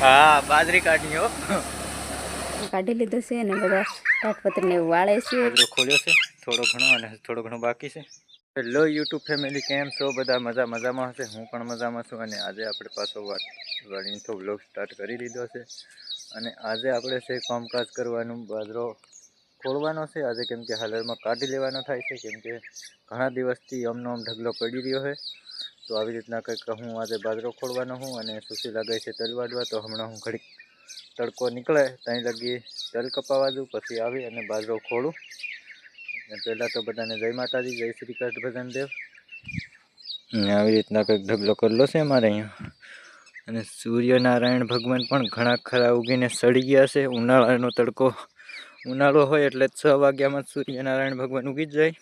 હા બાજરી કાઢી હો. કાઢી લીધો છે અને બધા તાટપત્રને એવું વાળે છે. બાજરો ખોલ્યો છે થોડો ઘણો અને થોડો ઘણો બાકી છે. હેલો યુટ્યુબ ફેમિલી કેમ છો? બધા મજા મજામાં હશે? હું પણ મજામાં છું અને આજે આપણે પાછો વાત વાળીને તો બ્લોગ સ્ટાર્ટ કરી લીધો છે. અને આજે આપણે છે કામકાજ કરવાનું બાજરો ખોલવાનો છે. આજે કેમ કે હાલરમાં કાઢી લેવાનો થાય છે કેમ કે ઘણા દિવસથી અમનો આમ ઢગલો પડી રહ્યો છે. તો આવી રીતના કંઈક હું આજે બાજરો ખોલવાનો હું અને સુશી લાગે છે તલ વાડવા તો હમણાં હું ઘડીક તડકો નીકળે ત્યાં લગી તલ કપાવા દઉં, પછી આવી અને બાજરો ખોલું અને પહેલાં તો બધાને જય માતાજી, જય શ્રી કૃષ્ણ દેવ. અને આવી રીતના કંઈક ઢગલો કરેલો છે અમારે અહીંયા. અને સૂર્યનારાયણ ભગવાન પણ ઘણા ખરા ઉગીને સડી ગયા છે. ઉનાળાનો તડકો ઉનાળો હોય એટલે છ વાગ્યામાં સૂર્યનારાયણ ભગવાન ઉગી જ જાય.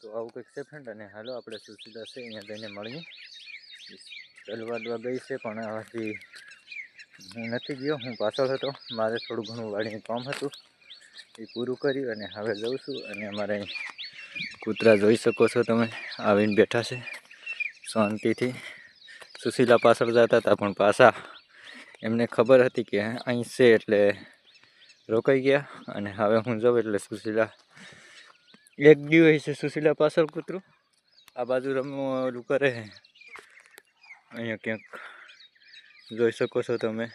તો આવું કંઈક છે ફ્રેન્ડ અને હાલો, આપણે સુશીલા છે, અહીંયા જઈને મળીએ. તલવાડવા ગઈ છે, પણ હજી હું નથી ગયો, હું પાછળ હતો. મારે થોડું ઘણું વાડીનું કામ હતું. એ પૂરું કર્યું અને હવે જઉં છું. અને અમારે કૂતરા જોઈ શકો છો તમે. આવીને બેઠા છે, શાંતિથી. સુશીલા પાછળ જતા હતા, પણ પાછા એમને ખબર હતી કે અહીં છે એટલે રોકાઈ ગયા. અને હવે હું જાઉં એટલે સુશીલા એક દિવસ છે સુશીલા પાછળ કૂતરું. આ બાજુ રમવું ઓલું કરે અહીંયા ક્યાંક જોઈ શકો છો તમે.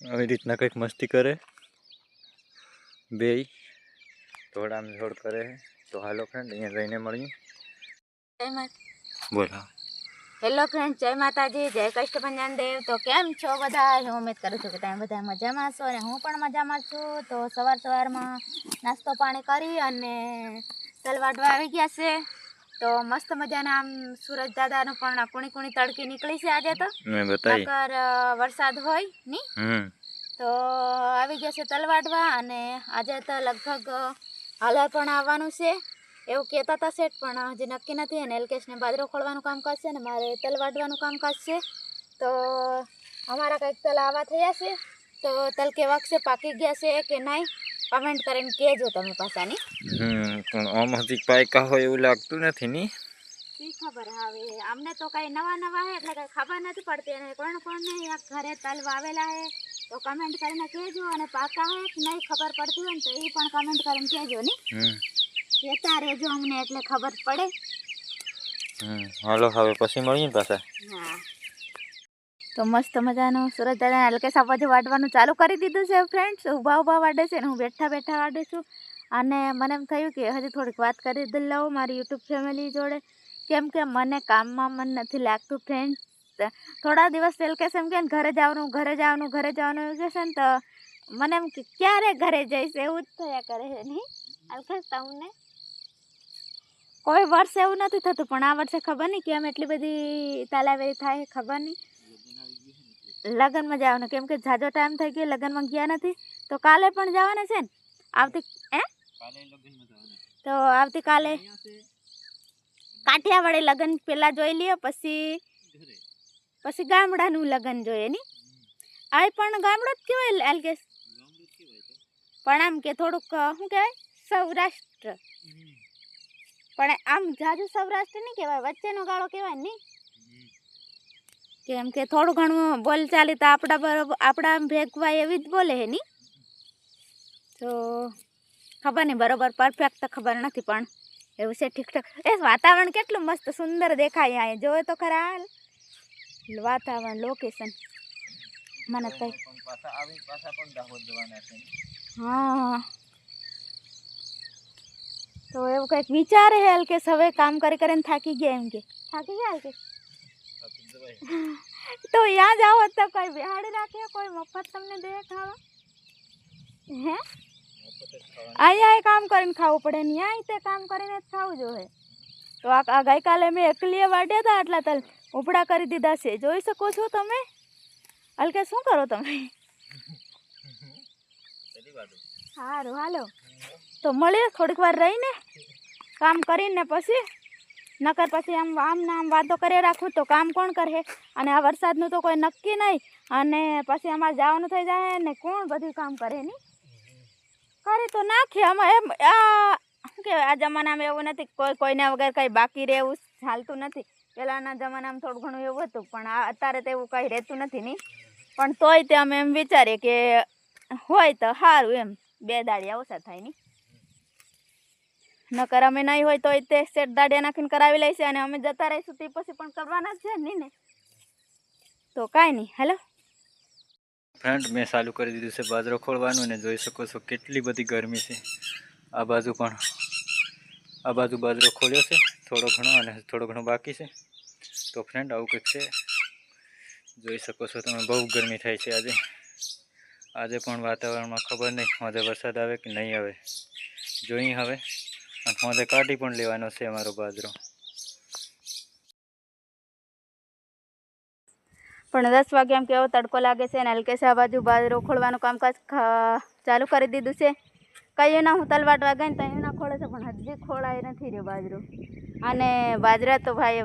આવી રીતના કંઈક મસ્તી કરે. બે થોડામ જોડ કરે તો હાલો ફ્રેન્ડ અહીંયા જઈને મળીએ. બોલો. હેલો ફ્રેન્ડ જય માતાજી જય કષ્ટભંજન દેવ તો કેમ છો બધા હું ઉમેદ કરું છું કે તમે બધા મજામાં છો અને હું પણ મજામાં છું. તો સવાર સવારમાં નાસ્તો પાણી કરી અને તલવાડવા આવી ગયા છે. તો મસ્ત મજાના આમ સુરજ દાદાનું પણ કુણી કુણી તડકી નીકળી છે આજે તો. નકર વરસાદ હોયની. તો આવી ગયા છે તલવાડવા અને આજે તો લગભગ હાલે પણ આવવાનું છે. એવું કહેતા હતા શેઠ પણ હજી નક્કી નથી અને એલકેશને બાજરો ખોળવાનું કામ કરશે ને મારે તલ વાટવાનું કામ કરશે તો અમારા કંઈક તલ આવા થયા છે તો તલ કેવા છે પાકી ગયા છે કે નહીં કમેન્ટ કરીને કહેજો તમે પાછાની. હમ પણ આમ હજી પાયકા હોય એવું લાગતું નથી ની. શી ખબર હવે અમને તો કઈ નવા નવા હે એટલે કઈ ખબર નથી પડતી. અને કોણ કોણ ને ઘરે તલ વાવેલા હે તો કમેન્ટ કરીને કહેજો અને પાકા હે કે નહીં ખબર પડતી હોય ને તો એ પણ કમેન્ટ કરીને કહેજો ને. કહેતા રહેજો અમને એટલે ખબર પડે. હમ હાલો હવે પછી મળીએ પાછા. હા. તો મસ્ત મજાનું સુરત દાદા હલકે સાપાજી વાટવાનું ચાલુ કરી દીધું છે ફ્રેન્ડ્સ ઊભા ઊભા વાડે છે ને હું બેઠા બેઠા વાડે છું. અને મને એમ થયું કે હજી થોડીક વાત કરી દઈ લઉં મારી યુટ્યુબ ફેમિલી જોડે. કેમ કે મને કામમાં મન નથી લાગતું ફ્રેન્ડ્સ થોડા દિવસ એલકેસ એમ કે ઘરે જવાનું ઘરે જવાનું ઘરે જવાનું એવું કહેશે ને તો મને એમ કે ક્યારે ઘરે જઈશ? એવું જ થયા કરે છે નહીં? અલકેસ તમને? કોઈ વર્ષે એવું નથી થતું પણ આ વર્ષે ખબર નહીં કેમ એટલી બધી તાલાવેરી થાય ખબર નહીં. લગ્નમાં જવાનું કેમ કે જાજો ટાઈમ થઈ ગયો લગ્નમાં ગયા નથી. તો કાલે પણ જવાના છે ને? આવતી હે? તો આવતીકાલે કાઠિયાવાડી લગ્ન પહેલાં જોઈ લઈએ પછી પછી ગામડાનું લગ્ન જોઈએ ની આ પણ ગામડો જ કહેવાય એલકેસ પણ આમ કે થોડુંક શું કહેવાય? સૌરાષ્ટ્ર. પણ આમ જાજુ સૌરાષ્ટ્ર નહીં કહેવાય વચ્ચેનો ગાળો કહેવાય નહીં. કેમ કે થોડું ઘણું બોલચાલી તો આપણા બરોબર આપણા ભેગવાય એવી જ બોલે હે નહીં? તો ખબર નહીં બરોબર પરફેક્ટ તો ખબર નથી પણ એવું છે ઠીક ઠાક એ વાતાવરણ કેટલું મસ્ત સુંદર દેખાય અહીંયા. જોવે તો ખરા હાલ. વાતાવરણ લોકેશન મને હા. તો એવું કંઈક વિચારે હે કે હવે કામ કરી કરીને થાકી ગયા એમ કે થાકી ગયા કે તો ત્યાં જાઓ તો કોઈ બિહાડી રાખે કોઈ મફત તમને દે ખાવા હે અહીંયા કામ કરીને ખાવું પડે ને ત્યાં તે કામ કરીને જ ખાવું જોઈએ તો આ આ ગઈકાલે મેં એકલીએ વાટ્યા હતા આટલા તલ ઉપડા કરી દીધા છે જોઈ શકો છો તમે હલકે શું કરો તમે સારું હાલો તો મળીએ થોડીક વાર રહીને, કામ કરીને પછી, નકર પછી આમ આમ ને આમ વાતો કરી રાખું તો કામ કોણ કરે અને આ વરસાદનું તો કોઈ નક્કી નહીં. અને પછી અમારે જવાનું થઈ જાય ને કોણ બધું કામ કરે નહીં? કરે તો નાખીએ. અમે એમ, આ, શું કહેવાય, આ જમાનામાં એવું નથી કોઈ, કોઈના વગર કંઈ બાકી રહેવું ચાલતું નથી. પહેલાંના જમાનામાં થોડું ઘણું એવું હતું, પણ અત્યારે તો એવું કંઈ રહેતું નથી નહીં. પણ તોય તે અમે એમ વિચારીએ કે હોય તો સારું એમ. બે દાડિયા ઓછા થાય નહીં નકર અમે નહીં હોય તો તે સેટ દાડિયા નાખીને કરાવી લઈશે અને અમે જતા રહીશું તે પછી પણ કરવાના જ છે નહીં ને તો કાંઈ નહીં, હેલો. ફ્રેન્ડ, મેં ચાલુ કરી દીધું છે બાજરો ખોળવાનું અને જોઈ શકો છો કેટલી બધી ગરમી છે. આ બાજુ પણ, આ બાજુ બાજરો ખોલ્યો છે, થોડો ઘણો અને થોડો ઘણો બાકી છે. તો ફ્રેન્ડ, આવું કંઈક છે. જોઈ શકો છો તમે બહુ ગરમી થાય છે આજે. આજે પણ વાતાવરણમાં ખબર નહીં હોદે વરસાદ આવે કે નહીં આવે. જોઈ હવે, અને હોદે કાઢી પણ લેવાનો છે અમારો બાજરો. પણ દસ વાગે એમ કેવો તડકો લાગે છે અને હલકેશ આ બાજુ બાજરો ખોળવાનું કામકાજ ચાલુ કરી દીધું છે. કઈ ના હું તલવાટ વાગે ને ત્યાં ના ખોળે છે, પણ હજી ખોળાય નથી રહ્યો બાજરો. અને બાજરા તો ભાઈ,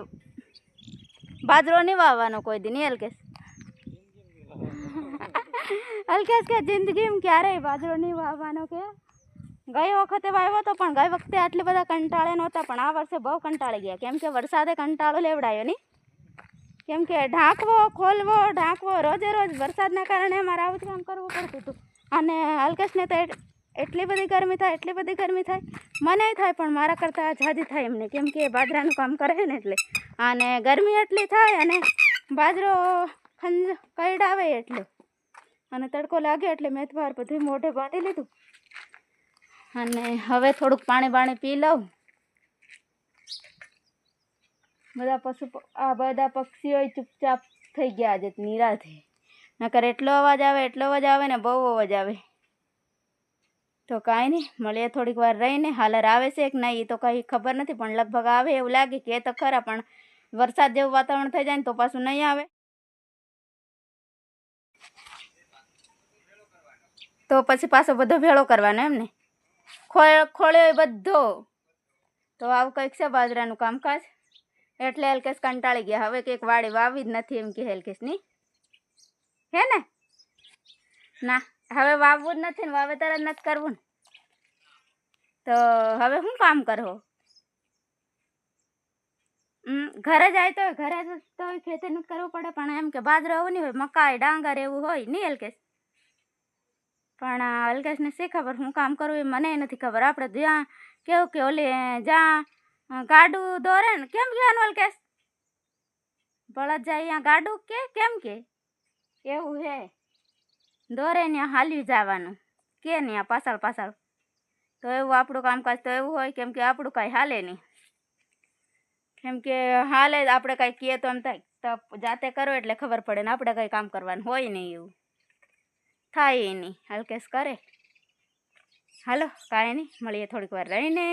બાજરો નહીં વાવવાનો કોઈ દી, નહીં હલકેશ હલકેશ કે જિંદગીમાં ક્યારેય બાજરો નહીં વાવવાનો કે ગઈ વખતે વાવ્યો હતો પણ ગઈ વખતે આટલી બધા કંટાળે નહોતા પણ આ વર્ષે બહુ કંટાળી ગયા કેમ કે વરસાદે કંટાળો લેવડાયો નહીં કેમ કે ઢાંકવો ખોલવો ઢાંકવો રોજે રોજ વરસાદના કારણે અમારે આવું જ કામ કરવું પડતું હતું. અને અલ્કેશને તો એટલી બધી ગરમી થાય, એટલી બધી ગરમી થાય, મને થાય, પણ મારા કરતાં જાજી થાય એમને. કેમ કે બાજરાનું કામ કરે ને એટલે. અને ગરમી એટલી થાય અને બાજરો ખંજ કરડાવે એટલે. અને તડકો લાગે એટલે મેં મેથવાર બધું મોઢે બાંધી લીધું. અને હવે થોડુંક પાણી બાણી પી લઉં. બધા પશુ આ બધા પક્ષીઓ ચૂપચાપ થઈ ગયા આજે નિરાથી નકર એટલો અવાજ આવે, એટલો અવાજ આવે ને બહુ અવાજ આવે. તો કાંઈ નહીં, મળીએ થોડીક વાર રહીને. હાલર આવે છે કે નહીં એ તો કંઈ ખબર નથી, પણ લગભગ આવે એવું લાગે કે તો ખરા, પણ વરસાદ જેવું વાતાવરણ થઈ જાય ને તો પાછું નહીં આવે. તો પછી પાછો બધો ભેળો કરવાનો એમ ને? ખોળ ખોળ્યો બધો. તો આવું કંઈક છે બાજરાનું કામકાજ? એટલે હેલકેશ કંટાળી ગયા. હવે કંઈક વાડી વાવી જ નથી એમ કે હેલકેશની હે ને? ના, હવે વાવવું જ નથી ને વાવેતર જ નથી કરવું ને. તો હવે શું કામ કરો ઘરે જાય તો ઘરે તો ખેતી નથી કરવું પડે. પણ એમ કે બાજરો આવું નહીં હોય, મકાઈ, ડાંગર એવું હોય નહીં હલકેશ પણ આ હલકેશને શી ખબર? હું કામ કરું એ મને નથી ખબર. આપણે જ્યાં કેવું કે ઓલી જ્યાં ગાડું દોરે ને, કેમ કહેવાનું અલ્કેશ બળદ જાય અહીંયા ગાડું કે, કેમ કે? એવું હે. દોરે ત્યાં હાલ્યું જવાનું. કે નહીં પાછળ પાછળ? તો એવું આપણું કામકાજ તો એવું હોય, કેમ કે આપણું કાંઈ હાલે નહીં. કેમ કે હાલે આપણે કાંઈ કહીએ તો એમ થાય તો જાતે કરો એટલે ખબર પડે ને આપણે કંઈ કામ કરવાનું હોય નહીં એવું. થાય એની હલકેશ કરે. હાલો કાંઈ નહીં મળીએ થોડીક વાર રહીને.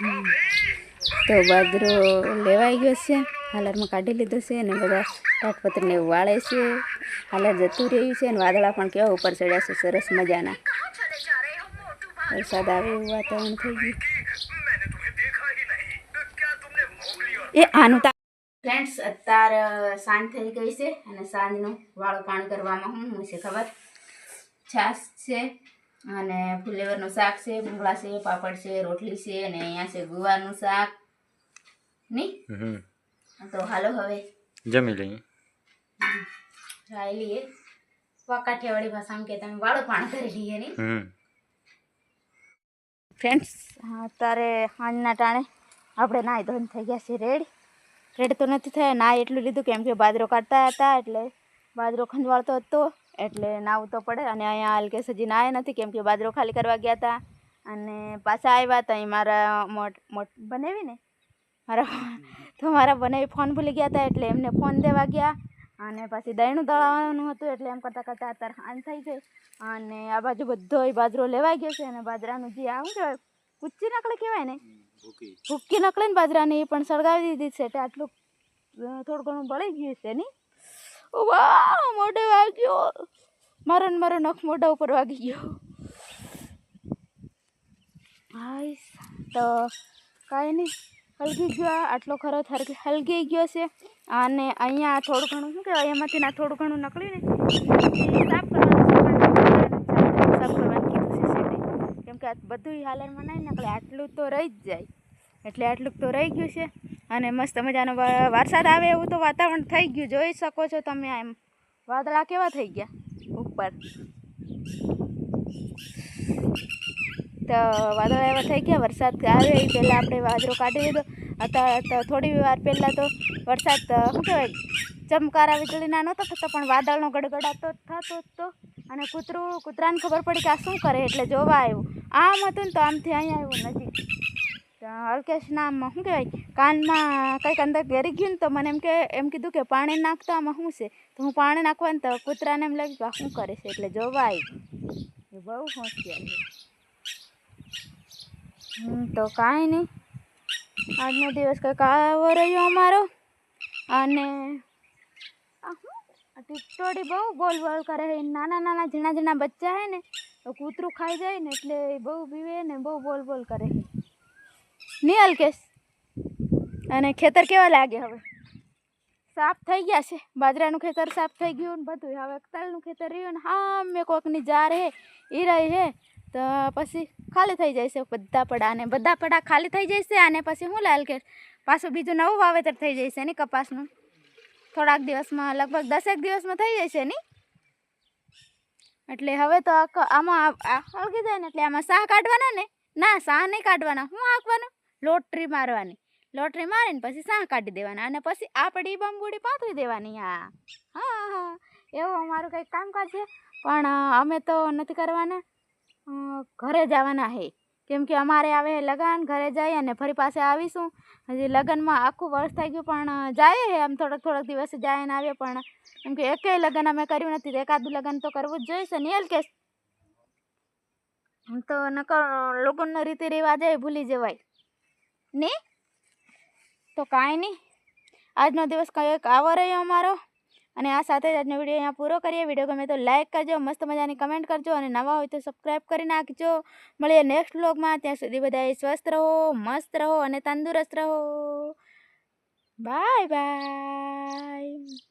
તો બાદરો લેવાઈ ગયો છે. હાલરમાં કાઢી લીધો છે અને બધા તાટપત્રને વાળે છે. હાલર જતું રહ્યું છે અને વાદળા પણ કેવા ઉપર ચડ્યા છે. સરસ મજાના. વરસાદ આવે એવું વાતાવરણ થઈ ગયું. એ આનું ફ્રેન્ડ્સ અત્યારે સાંજ થઈ ગઈ છે અને સાંજનું વાળું પાણી કરવામાં હું છે ખબર? છાશ છે. અને ફુલેવરનું શાક છે ભૂંગળા છે પાપડ છે રોટલી છે અને અહીંયા છે ગુવારનું શાક. નહીં તો હાલો હવે. જમી લઈએ. ખાઈ લઈએ. કાઠિયાવાડી ભાષામાં કે તમે વાળો પાણ કરી લઈએ નહીં ફ્રેન્ડ્સ અત્યારે સાંજના ટાણે આપણે નાહી ધોન થઈ ગયા છીએ રેડ. રેડ તો નથી થયા ના એટલું લીધું કેમ કે બાજરો કાઢતા હતા એટલે બાજરો ખંજવાળતો હતો. એટલે નાવું તો પડે. અને અહીંયા હલકે સજી નાયા નથી કેમ કે બાજરો ખાલી કરવા ગયા હતા અને પાછા આવ્યા હતા અહીં મારા મોટ મોટ બનાવી ને? મારા તો મારા બનાવી ફોન ભૂલી ગયા હતા એટલે એમને ફોન દેવા ગયા. અને પછી દહીંનું દળાવવાનું હતું એટલે એમ કરતાં કરતાં અત્યારે હાન થઈ ગઈ. અને આ બાજુ બધો બાજરો લેવાઈ ગયો છે અને બાજરાનું જે આવું કહેવાય કુચ્ચી નકળે કહેવાય ને? ભૂકી. નકળે ને બાજરાની એ પણ સળગાવી દીધી છે. એટલે આટલું થોડું ઘણું બળી ગયું છે નહીં ઓ વાહ, મોઢે વાગ્યો. મારો ને મારો નખ મોઢા ઉપર વાગી ગયો. હાય તો કાંઈ નહીં. હલકી ગયો આટલો ખરો હલકી ગયો છે. અને અહીંયા થોડું ઘણું, શું કહેવાય, એમાંથી ના થોડું ઘણું નકળીને સાફ કરવાનું સાફ કરવાનું કીધું છે કેમ કે બધું હાલરમાં નહીં નકળે, આટલું તો રહી જ જાય. એટલે આટલું તો રહી ગયું છે. અને મસ્ત મજાનો વરસાદ આવે એવું તો વાતાવરણ થઈ ગયું. જોઈ શકો છો તમે એમ વાદળા કેવા થઈ ગયા ઉપર. તો વાદળા એવા થઈ ગયા. વરસાદ આવે એ પહેલાં આપણે વાદળો કાઢી લીધો. અત્યારે થોડી વાર પહેલાં તો વરસાદ શું કહેવાય, ચમકારા વીજળીના નહોતો થતો, પણ વાદળનો ગડગડાતો થતો હતો અને કૂતરું, કૂતરાને ખબર પડી કે આ શું કરે? એટલે જોવા આવ્યું. આમ હતું ને તો આમથી અહીંયા આવ્યું નજીક. તો નામમાં શું કહેવાય, કાનમાં કંઈક અંદર ઘેરી ગયું ને તો મને એમ કે, એમ કીધું કે પાણી નાખતો આમાં શું છે? તો હું પાણી નાખવા ને તો કૂતરાને એમ લાગ્યું કે શું કરે છે એટલે જોવા આવ્યું એ બહુ હોશિયાર તો કાંઈ નહીં. આજનો દિવસ કંઈક આવો રહ્યો અમારો. અને ટીટોડી બહુ બોલ બોલ કરે છે. નાના નાના ઝીણા ઝીણા બચ્ચા હે ને, તો કૂતરું ખાઈ જાય ને એટલે બહુ પીવે ને બહુ બોલ બોલ કરે છે. નહીં અલ્કેશ અને ખેતર કેવા લાગે હવે? સાફ થઈ ગયા છે. બાજરાનું ખેતર સાફ થઈ ગયું ને બધું હવે તલનું ખેતર રહ્યું ને હા મેં કોકની જાર હે એ રહી હે. તો પછી ખાલી થઈ જાય છે બધા પડા અને બધા પડા ખાલી થઈ જશે અને પછી શું લાલ કે પાછું બીજું નવું વાવેતર થઈ જશે ને કપાસનું? થોડાક દિવસમાં, લગભગ દસેક દિવસમાં થઈ જશે ને? એટલે હવે તો આમાં હળગી જાય ને એટલે આમાં સાહ કાઢવાના ને? ના સાહ નહીં કાઢવાના. શું હાંકવાનું? લોટરી મારવાની. લોટરી મારીને પછી સાહ કાઢી દેવાના અને પછી આપણી બંબુડી પાથરી દેવાની હા. હા હા. એવું અમારું કંઈક કામકાજ છે. પણ અમે તો નથી કરવાના. ઘરે જવાના હે. કેમ કે અમારે આવે લગન, ઘરે જઈએ અને ફરી પાસે આવીશું. હજી લગ્નમાં આખું વર્ષ થઈ ગયું, પણ જાય હે આમ થોડાક થોડાક દિવસે જાય ને આવીએ પણ, કેમ કે એકેય લગ્ન અમે કર્યું નથી. એકાદું લગ્ન તો કરવું જ જોઈશે ને કે. તો નકર લોકોનો રીતિ રિવાજ એ ભૂલી જવાય. ને? તો કાંઈ નહીં. આજનો દિવસ કંઈક આવો રહ્યો અમારો. અને આ સાથે જ આજનો વીડિયો અહીંયા પૂરો કરીએ. વીડિયો ગમે તો લાઇક કરજો, મસ્ત મજાની કમેન્ટ કરજો અને નવા હોય તો સબસ્ક્રાઈબ કરી નાખજો. મળીએ નેક્સ્ટ વ્લોગમાં. ત્યાં સુધી બધાએ સ્વસ્થ રહો, મસ્ત રહો અને તંદુરસ્ત રહો. Bye bye.